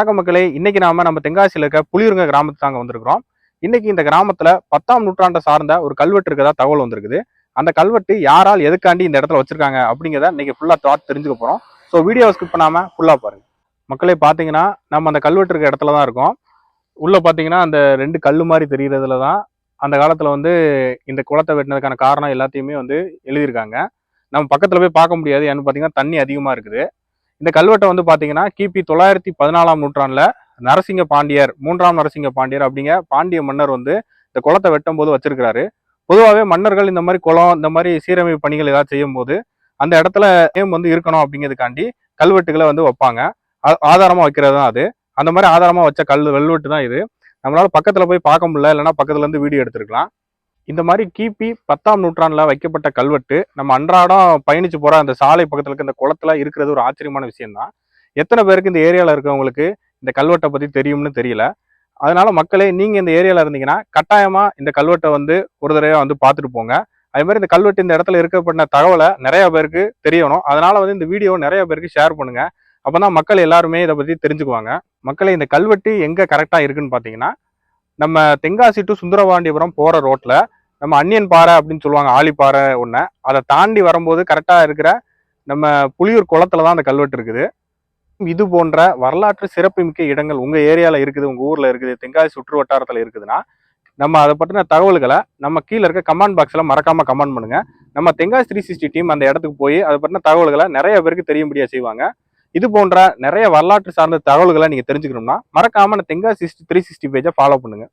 வணக்க மக்களே இன்னைக்கு நாம நம்ம தென்காசியில் இருக்க புளியுருங்க கிராமத்துக்கு தாங்க வந்திருக்கிறோம். இன்னைக்கு இந்த கிராமத்துல பத்தாம் நூற்றாண்டை சார்ந்த ஒரு கல்வெட்டு இருக்கதா தகவல் வந்திருக்குது. அந்த கல்வெட்டு யாரால் எதுக்காண்டி இந்த இடத்துல வச்சிருக்காங்க அப்படிங்கிறத இன்னைக்கு ஃபுல்லா தாட் தெரிஞ்சுக்க போறோம். ஸோ வீடியோ ஸ்கிப் பண்ணாம ஃபுல்லா பாருங்க. மக்களே பாத்தீங்கன்னா நம்ம அந்த கல்வெட்டு இருக்க இடத்துல தான் இருக்கோம். உள்ள பாத்தீங்கன்னா அந்த ரெண்டு கல் மாதிரி தெரிகிறதுல தான் அந்த காலத்துல வந்து இந்த குளத்தை வெட்டினதுக்கான காரணம் எல்லாத்தையுமே வந்து எழுதியிருக்காங்க. நம்ம பக்கத்துல போய் பார்க்க முடியாது. ஏன்னு பாத்தீங்கன்னா தண்ணி அதிகமா இருக்குது. இந்த கல்வெட்டை வந்து பார்த்தீங்கன்னா கிபி தொள்ளாயிரத்தி பதினாலாம் நூற்றாண்டில் நரசிங்க பாண்டியர் மூன்றாம் நரசிங்க பாண்டியர் அப்படிங்க பாண்டிய மன்னர் வந்து இந்த குளத்தை வெட்டும் போது வச்சிருக்கிறாரு. பொதுவாகவே மன்னர்கள் இந்த மாதிரி குளம் இந்த மாதிரி சீரமைப்பு பணிகள் ஏதாவது செய்யும் போது அந்த இடத்துல நேம் வந்து இருக்கணும் அப்படிங்கிறதுக்காண்டி கல்வெட்டுகளை வந்து வைப்பாங்க. ஆ- வைக்கிறது தான் அது. அந்த மாதிரி ஆதாரமாக வச்ச கல் வெல்வெட்டு தான் இது. நம்மளால பக்கத்தில் போய் பார்க்க முடியல இல்லைன்னா பக்கத்துலேருந்து வீடியோ எடுத்துருக்கலாம். இந்த மாதிரி கிபி பத்தாம் நூற்றாண்டுல வைக்கப்பட்ட கல்வெட்டு நம்ம அன்றாடம் பயணிச்சு போற அந்த சாலை பக்கத்துல இருக்க இந்த குளத்துல இருக்கிறது ஒரு ஆச்சரியமான விஷயம் தான் எத்தனை பேருக்கு இந்த ஏரியால இருக்கவங்களுக்கு இந்த கல்வெட்டை பத்தி தெரியும்னு தெரியல. அதனால மக்களே நீங்க இந்த ஏரியால இருந்தீங்கன்னா கட்டாயமா இந்த கல்வெட்டை வந்து ஒரு தடவை வந்து பார்த்துட்டு போங்க. அதே மாதிரி இந்த கல்வெட்டு இந்த இடத்துல இருக்கப்பட்ட தகவலை நிறைய பேருக்கு தெரியணும். அதனால வந்து இந்த வீடியோ நிறைய பேருக்கு ஷேர் பண்ணுங்க. அப்பதான் மக்கள் எல்லாருமே இதை பத்தி தெரிஞ்சுக்குவாங்க. மக்களை இந்த கல்வெட்டு எங்க கரெக்டா இருக்குன்னு பாத்தீங்கன்னா நம்ம தென்காசி டு சுந்தரபாண்டியபுரம் போற ரோட்ல நம்ம அன்னியன் பாறை அப்படின்னு சொல்லுவாங்க ஆழிப்பாறை ஒன்று அதை தாண்டி வரும்போது கரெக்டாக இருக்கிற நம்ம புளியூர் குளத்துல தான் அந்த கல்வெட்டு இருக்குது. இது போன்ற வரலாற்று சிறப்புமிக்க இடங்கள் உங்கள் ஏரியாவில் இருக்குது உங்கள் ஊரில் இருக்குது தென்காசி சுற்று வட்டாரத்தில் இருக்குதுன்னா நம்ம அதை பற்றின தகவல்களை நம்ம கீழே இருக்க கமெண்ட் பாக்ஸில் மறக்காமல் கமெண்ட் பண்ணுங்க. நம்ம தென்காசி த்ரீ சிக்ஸ்டி டீம் அந்த இடத்துக்கு போய் அதை பற்றின தகவல்களை நிறைய பேருக்கு தெரியும்படியாக செய்வாங்க. இது போன்ற நிறைய வரலாற்று சார்ந்த தகவல்களை நீங்கள் தெரிஞ்சுக்கணும்னா மறக்காம தென்காசி த்ரீ சிக்ஸ்டி பேஜை ஃபாலோ பண்ணுங்கள்